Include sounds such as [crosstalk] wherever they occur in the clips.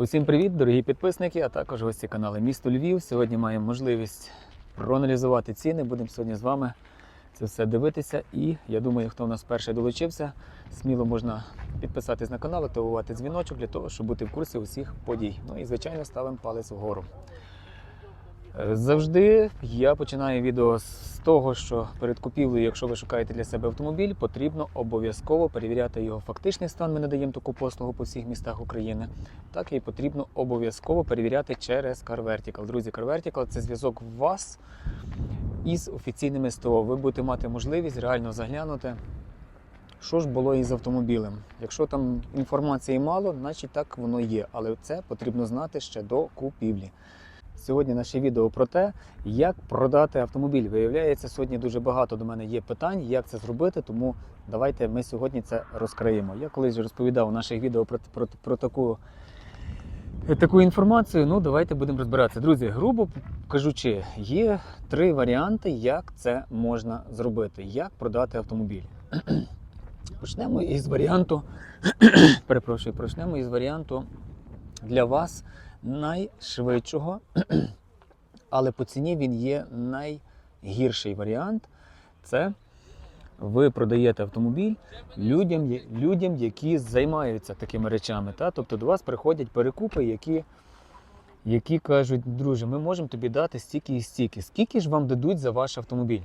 Усім привіт, дорогі підписники, а також гості каналу Місто Львів. Сьогодні маємо можливість проаналізувати ціни. Будемо сьогодні з вами це все дивитися. І я думаю, хто в нас перший долучився, сміло можна підписатись на канал, активувати дзвіночок для того, щоб бути в курсі усіх подій. Ну і звичайно ставимо палець вгору. Е, Завжди я починаю відео з того, що перед купівлею, якщо ви шукаєте для себе автомобіль, потрібно обов'язково перевіряти його фактичний стан. Ми надаємо таку послугу по всіх містах України. Так і потрібно обов'язково перевіряти через Car Vertical. Друзі, Car Vertical – це зв'язок вас із офіційними СТО. Ви будете мати можливість реально заглянути, що ж було із автомобілем. Якщо там інформації мало, значить так воно є. Але це потрібно знати ще до купівлі. Сьогодні наше відео про те, як продати автомобіль. Виявляється, сьогодні дуже багато до мене є питань, як це зробити, тому давайте ми сьогодні це розкриємо. Я колись розповідав у наших відео про, про, про таку, таку інформацію. Ну, давайте будемо розбиратися. Друзі, грубо кажучи, є три варіанти, як це можна зробити, як продати автомобіль. [clears throat] Почнемо із варіанту. [clears throat] Перепрошую, почнемо із варіанту для вас найшвидшого, [clears throat] але по ціні він є найгірший варіант. Це ви продаєте автомобіль людям, людям які займаються такими речами. Та? Тобто до вас приходять перекупи, які, які кажуть, друже, ми можемо тобі дати стільки і стільки. Скільки ж вам дадуть за ваш автомобіль?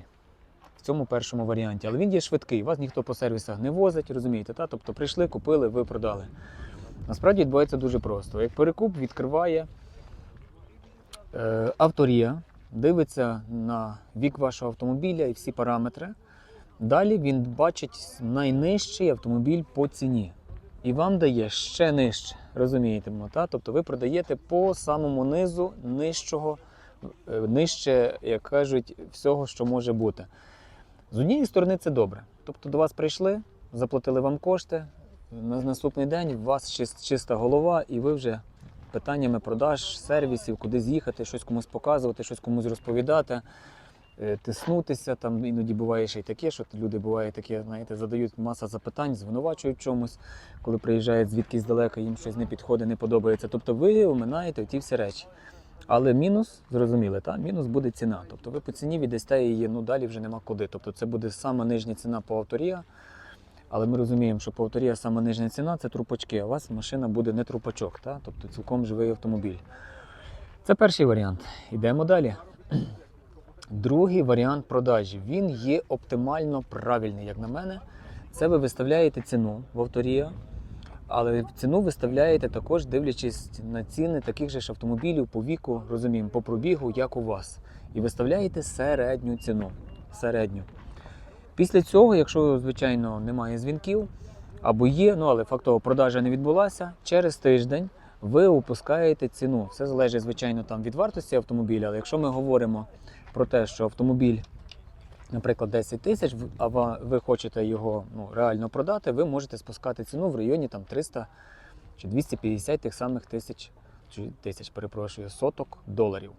В цьому першому варіанті. Але він є швидкий, вас ніхто по сервісах не возить, розумієте? Та? Тобто прийшли, купили, ви продали. Насправді відбувається дуже просто. Як перекуп відкриває е, авторія, дивиться на вік вашого автомобіля і всі параметри. Далі він бачить найнижчий автомобіль по ціні. І вам дає ще нижче. Розумієте, та? тобто ви продаєте по самому низу нижчого, е, нижче, як кажуть, всього, що може бути. З однієї сторони, це добре. Тобто до вас прийшли, заплатили вам кошти, на наступний день у вас чиста голова, і ви вже питаннями продаж, сервісів, куди з'їхати, щось комусь показувати, щось комусь розповідати, е, тиснутися. Там іноді буває ще й таке, що люди буває таке, знаєте, задають маса запитань, звинувачують чомусь, коли приїжджають звідкись далеко, їм щось не підходить, не подобається. Тобто ви оминаєте ті всі речі. Але мінус, зрозуміли, та? мінус буде ціна. Тобто ви по ціні віддасте її, ну далі вже нема куди. Тобто це буде сама нижня ціна по авторія. Але ми розуміємо, що по авторія сама нижня ціна це трупачки, а у вас машина буде не трупачок, та? тобто цілком живий автомобіль. Це перший варіант. Йдемо далі. [clears throat] Другий варіант продажі. Він є оптимально правильний, як на мене. Це ви виставляєте ціну в авторія, але ціну виставляєте також, дивлячись на ціни таких же ж автомобілів по віку, розуміємо, по пробігу, як у вас. І виставляєте середню ціну. Середню. Після цього, якщо, звичайно, немає дзвінків або є, ну але фактово продажа не відбулася, через тиждень ви опускаєте ціну. Все залежить, звичайно, там від вартості автомобіля. Але якщо ми говоримо про те, що автомобіль, наприклад, 10 тисяч, а ви хочете його ну, реально продати, ви можете спускати ціну в районі там 300 чи 250 тих самих тисяч, тисяч, перепрошую, соток доларів.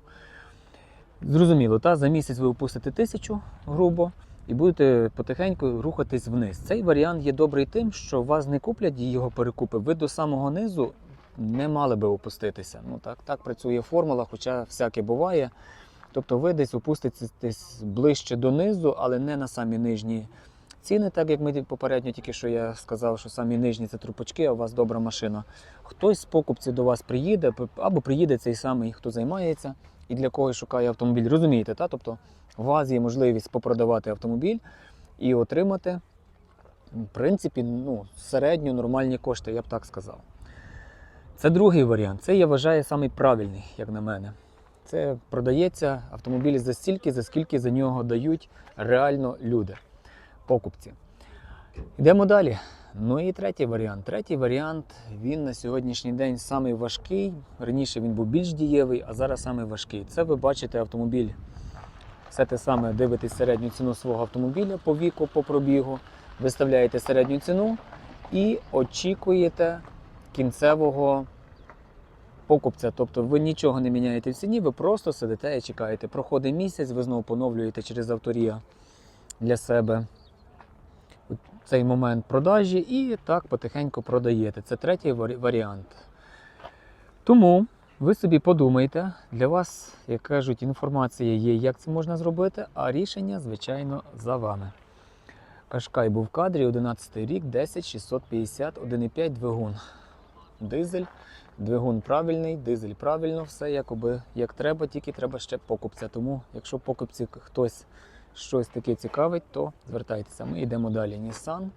Зрозуміло, та за місяць ви опустите тисячу грубо і будете потихеньку рухатись вниз. Цей варіант є добрий тим, що вас не куплять і його перекупи. Ви до самого низу не мали би опуститися. Ну так, так працює формула, хоча всяке буває. Тобто ви десь опуститесь ближче до низу, але не на самі нижні ціни, так як ми попередньо тільки що я сказав, що самі нижні це трупачки, а у вас добра машина. Хтось з покупців до вас приїде, або приїде цей самий, хто займається і для когось шукає автомобіль. Розумієте, та? тобто у вас є можливість попродавати автомобіль і отримати, в принципі, ну, середньо нормальні кошти, я б так сказав. Це другий варіант. Це я вважаю самий правильний, як на мене. Це продається автомобіль за стільки, за скільки за нього дають реально люди, покупці. Йдемо далі. Ну і третій варіант. Третій варіант він на сьогоднішній день самий важкий. Раніше він був більш дієвий, а зараз самий важкий. Це ви бачите автомобіль. Все те саме дивитесь середню ціну свого автомобіля по віку, по пробігу, виставляєте середню ціну і очікуєте кінцевого покупця. Тобто ви нічого не міняєте в ціні, ви просто сидите і чекаєте. Проходить місяць, ви знову поновлюєте через авторія для себе цей момент продажі і так потихеньку продаєте. Це третій варіант. Тому ви собі подумайте, для вас, як кажуть, інформація є, як це можна зробити, а рішення, звичайно, за вами. Кашкай був в кадрі, 11 рік, 10650, 1,5 двигун. Дизель, двигун правильний, дизель правильно, все якоби як треба, тільки треба ще покупця. Тому, якщо покупці хтось щось таке цікавить, то звертайтеся. Ми йдемо далі. Nissan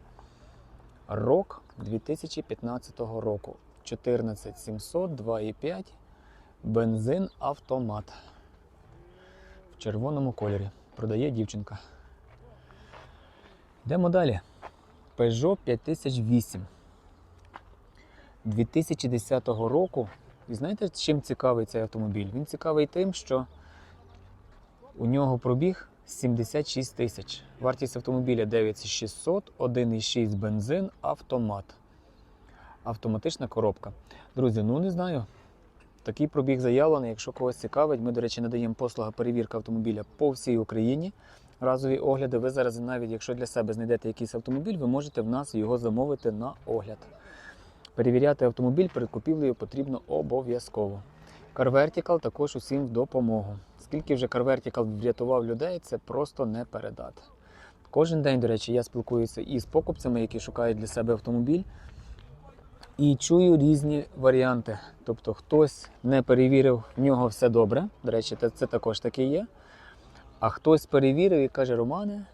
Rock 2015 року. 14700, 2,5, бензин автомат. В червоному кольорі. Продає дівчинка. Йдемо далі. Peugeot 5008. 2010 року. І знаєте, чим цікавий цей автомобіль? Він цікавий тим, що у нього пробіг 76 тисяч. Вартість автомобіля 9600, 1,6 бензин, автомат. Автоматична коробка. Друзі, ну не знаю. Такий пробіг заявлений. Якщо когось цікавить, ми, до речі, надаємо послуга перевірка автомобіля по всій Україні. Разові огляди. Ви зараз, навіть якщо для себе знайдете якийсь автомобіль, ви можете в нас його замовити на огляд. Перевіряти автомобіль перед купівлею потрібно обов'язково. CarVertical також усім в допомогу. Скільки вже CarVertical врятував людей, це просто не передати. Кожен день, до речі, я спілкуюся із покупцями, які шукають для себе автомобіль. І чую різні варіанти. Тобто хтось не перевірив, в нього все добре. До речі, це, також таке є. А хтось перевірив і каже, Романе,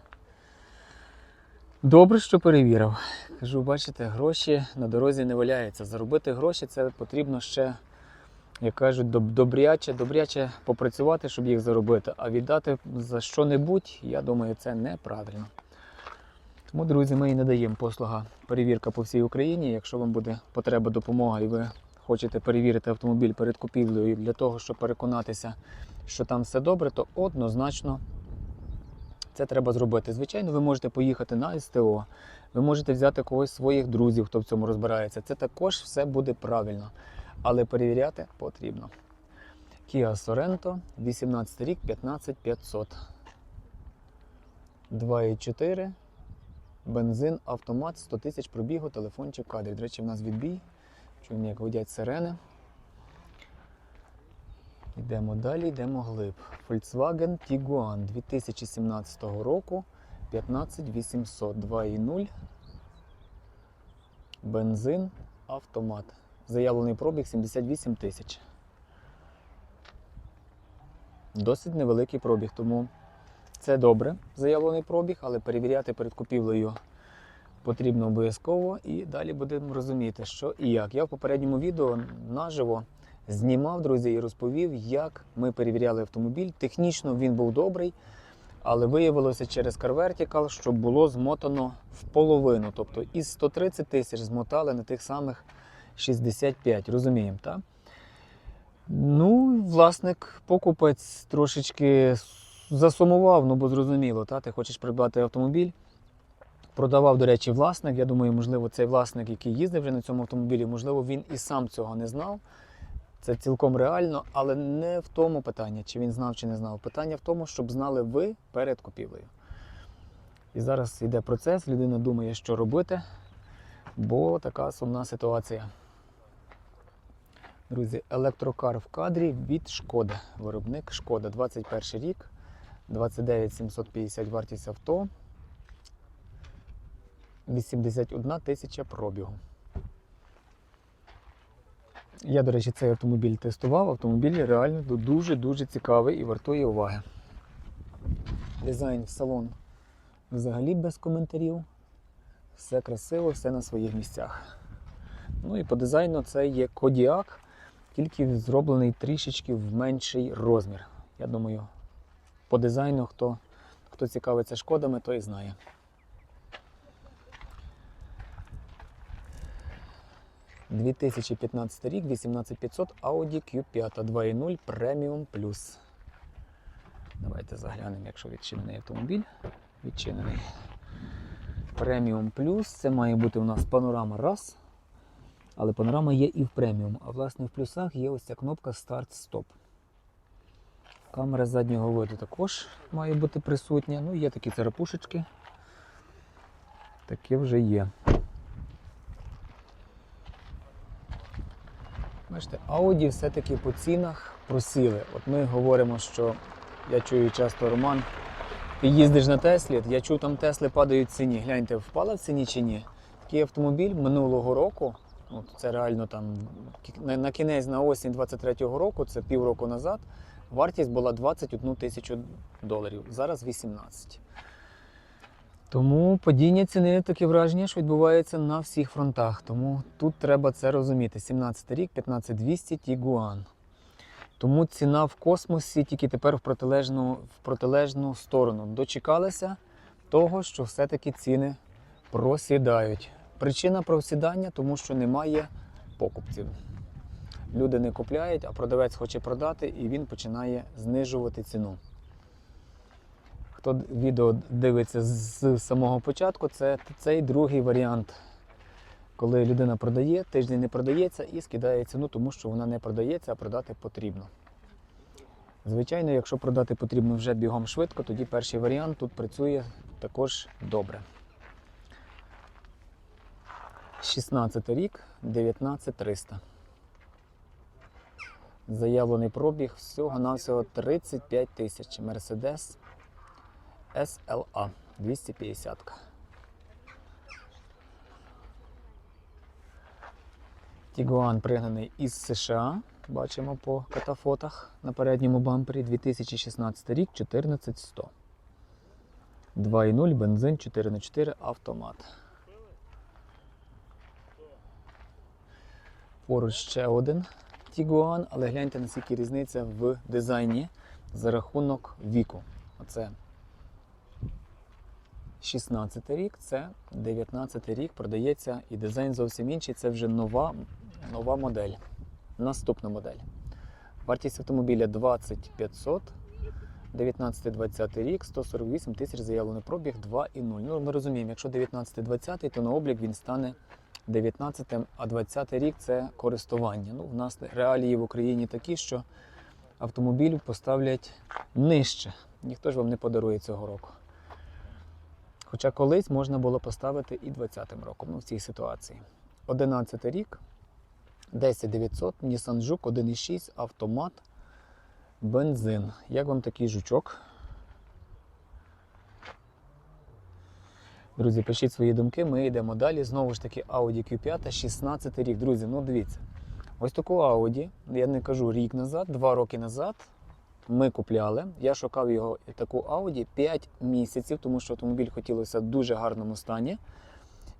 добре, що перевірив. Кажу, бачите, гроші на дорозі не валяються. Заробити гроші це потрібно ще, як кажуть, добряче, добряче попрацювати, щоб їх заробити. А віддати за що-небудь, я думаю, це неправильно. Тому, друзі, ми і надаємо послуга перевірка по всій Україні. Якщо вам буде потреба допомога і ви хочете перевірити автомобіль перед купівлею для того, щоб переконатися, що там все добре, то однозначно це треба зробити. Звичайно, ви можете поїхати на СТО, ви можете взяти когось своїх друзів, хто в цьому розбирається. Це також все буде правильно. Але перевіряти потрібно. Kia Sorento, 18 рік, 15500. 2,4. Бензин, автомат, 100 тисяч пробігу, телефончик, кадрі. До речі, в нас відбій. Чуємо, як гудять сирени. Йдемо далі, йдемо глиб. Volkswagen Tiguan 2017 року 15800 2.0. Бензин, автомат. Заявлений пробіг 78 тисяч. Досить невеликий пробіг, тому це добре, заявлений пробіг, але перевіряти перед купівлею потрібно обов'язково і далі будемо розуміти, що і як. Я в попередньому відео наживо знімав, друзі, і розповів, як ми перевіряли автомобіль. Технічно він був добрий, але виявилося через CarVertical, що було змотано в половину. Тобто із 130 тисяч змотали на тих самих 65. Розуміємо, так? Ну, власник, покупець трошечки засумував, ну бо зрозуміло, та? ти хочеш придбати автомобіль. Продавав, до речі, власник. Я думаю, можливо, цей власник, який їздив вже на цьому автомобілі, можливо, він і сам цього не знав. Це цілком реально, але не в тому питання, чи він знав, чи не знав. Питання в тому, щоб знали ви перед купівлею. І зараз йде процес, людина думає, що робити, бо така сумна ситуація. Друзі, електрокар в кадрі від Шкода. Виробник Шкода, 21 рік, 29 750 вартість авто, 81 тисяча пробігу. Я, до речі, цей автомобіль тестував. Автомобіль реально дуже-дуже цікавий і вартує уваги. Дизайн в салон взагалі без коментарів. Все красиво, все на своїх місцях. Ну і по дизайну це є Кодіак, тільки зроблений трішечки в менший розмір. Я думаю, по дизайну, хто, хто цікавиться шкодами, той знає. – 2015 рік, 18500 Audi Q5 2.0 Premium Plus. Давайте заглянемо, якщо відчинений автомобіль. Відчинений. Premium Plus. Це має бути у нас панорама раз. Але панорама є і в преміум. А власне в плюсах є ось ця кнопка Старт-Стоп. Камера заднього виду також має бути присутня. Ну, є такі царапушечки. Таке вже є. Бачите, Audi все-таки по цінах просіли. От ми говоримо, що я чую часто Роман. Ти їздиш на Теслі, я чув, там Тесли падають в ціні. Гляньте, впала в ціні чи ні? Такий автомобіль минулого року, от це реально там на, кінець на осінь 23-го року, це півроку назад, вартість була 21 тисячу доларів. Зараз 18. Тому падіння ціни таке враження, що відбувається на всіх фронтах. Тому тут треба це розуміти. 17 рік, 15200 Тігуан. Тому ціна в космосі тільки тепер в протилежну, в протилежну сторону. Дочекалися того, що все-таки ціни просідають. Причина просідання, тому що немає покупців. Люди не купляють, а продавець хоче продати і він починає знижувати ціну. Хто відео дивиться з самого початку, це цей другий варіант. Коли людина продає, тиждень не продається і скидає ціну, тому що вона не продається, а продати потрібно. Звичайно, якщо продати потрібно вже бігом швидко, тоді перший варіант тут працює також добре. 16 рік, 19300. Заявлений пробіг всього-навсього 35 тисяч. Mercedes SLA 250. Тігуан пригнаний із США. Бачимо по катафотах на передньому бампері 2016 рік 14100. 2.0 бензин 4х4 автомат. Поруч ще один Тігуан, але гляньте, наскільки різниця в дизайні за рахунок віку. Оце 16 рік, це 19 рік продається і дизайн зовсім інший. Це вже нова, нова модель. Наступна модель. Вартість автомобіля 2500, 19-20 рік, 148 тисяч заявлений пробіг 2,0. Ну, ми розуміємо, якщо 19-20, то на облік він стане 19, а 20 рік це користування. Ну, в нас реалії в Україні такі, що автомобіль поставлять нижче. Ніхто ж вам не подарує цього року. Хоча колись можна було поставити і 20-м роком ну, в цій ситуації. 11 рік, 10900, Nissan Juke 1.6, автомат, бензин. Як вам такий жучок? Друзі, пишіть свої думки, ми йдемо далі. Знову ж таки, Audi Q5, 16 рік. Друзі, ну дивіться. Ось таку Audi, я не кажу рік назад, два роки назад. Ми купляли. Я шукав його таку Audi 5 місяців, тому що автомобіль хотілося в дуже гарному стані.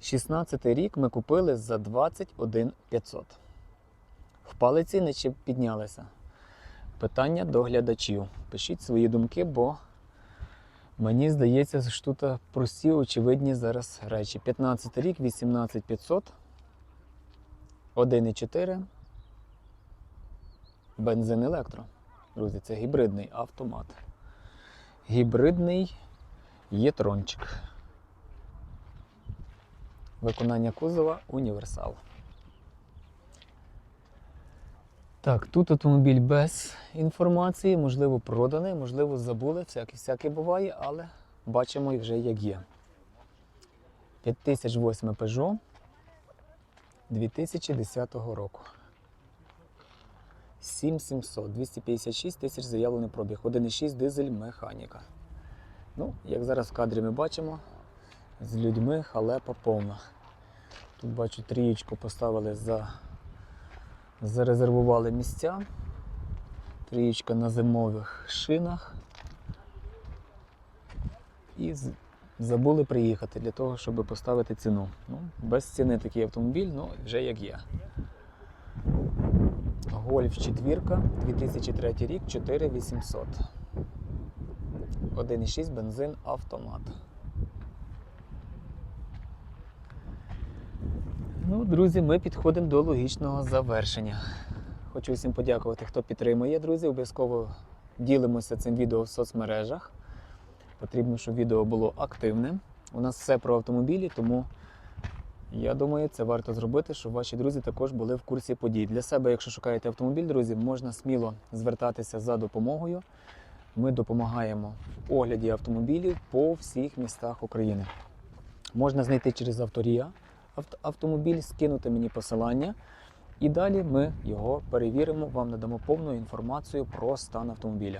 16 рік ми купили за 21 500. Впали ціни чи піднялися? Питання до глядачів. Пишіть свої думки, бо мені здається, що тут прості, очевидні зараз речі. 15 рік, 18 500, 1,4, бензин електро. Друзі, це гібридний автомат. Гібридний єтрончик. Виконання кузова універсал. Так, тут автомобіль без інформації, можливо, проданий, можливо, забули, всяке, всяке буває, але бачимо і вже як є. 5008 Peugeot 2010 року. 7700, 256 тисяч заявлений пробіг, 1,6 дизель механіка. Ну, як зараз в кадрі ми бачимо, з людьми халепа повна. Тут бачу, трієчку поставили за зарезервували місця. Трієчка на зимових шинах. І забули приїхати для того, щоб поставити ціну. Ну, без ціни такий автомобіль, ну вже як є. Гольф четвірка, 2003 рік, 4800. 1,6 бензин автомат. Ну, друзі, ми підходимо до логічного завершення. Хочу всім подякувати, хто підтримує, друзі. Обов'язково ділимося цим відео в соцмережах. Потрібно, щоб відео було активним. У нас все про автомобілі, тому я думаю, це варто зробити, щоб ваші друзі також були в курсі подій. Для себе, якщо шукаєте автомобіль, друзі, можна сміло звертатися за допомогою. Ми допомагаємо в огляді автомобілів по всіх містах України. Можна знайти через авторія авт- автомобіль, скинути мені посилання. І далі ми його перевіримо, вам надамо повну інформацію про стан автомобіля.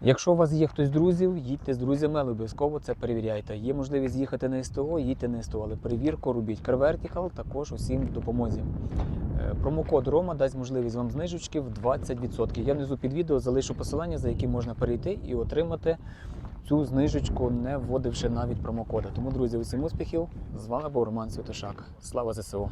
Якщо у вас є хтось з друзів, їдьте з друзями, але обов'язково це перевіряйте. Є можливість їхати на СТО, їдьте на СТО, але перевірку робіть. CarVertical також усім в допомозі. Е, Промокод Рома дасть можливість вам знижечки в 20%. Я внизу під відео залишу посилання, за яким можна перейти і отримати цю знижечку, не вводивши навіть промокода. Тому, друзі, усім успіхів! З вами був Роман Святошак. Слава ЗСУ!